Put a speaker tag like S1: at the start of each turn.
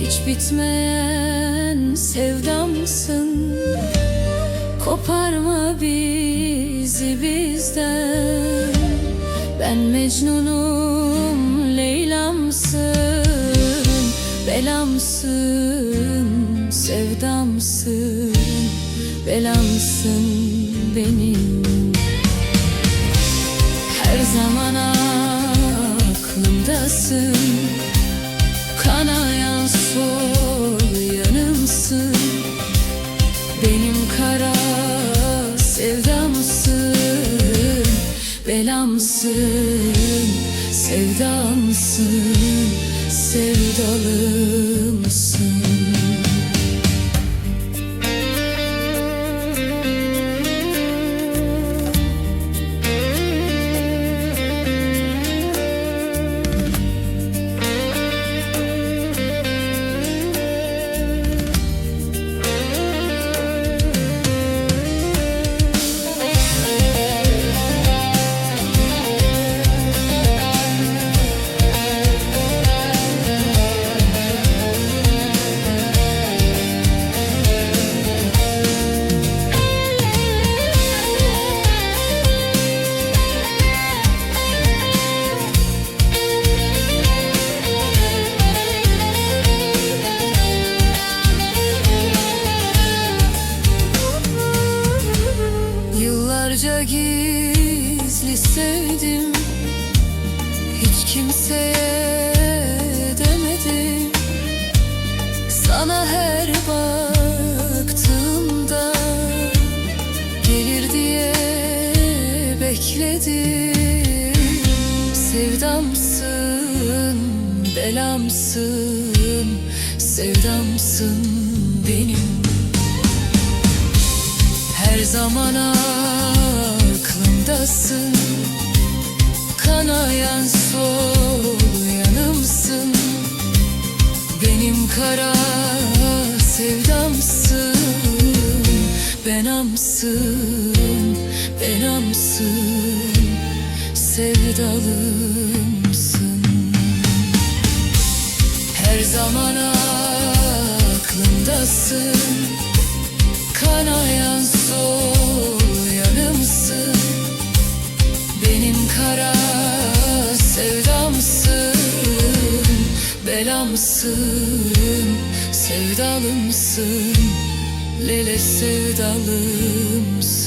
S1: Hiç bitmeyen sevdamsın. Koparma bizi bizden. Ben Mecnun'um Leyla'msın. Belamsın Sevdamsın. Belamsın benim Her zaman aklımdasın sevdamsın Sevdalımsın Yıllarca gizli sevdim. Hiç kimseye demedim. Sana her baktığımda Gelir diye bekledim. Sevdamsın, belamsın Sevdamsın benim. Her zaman aklımdasın Kanayan sol yanımsın. Benim kara sevdamsın. Benamsın, benamsın Sevdalımsın. Her zaman aklımdasın. Kanayan sol Belamsın, sevdalımsın Lele sevdalımsın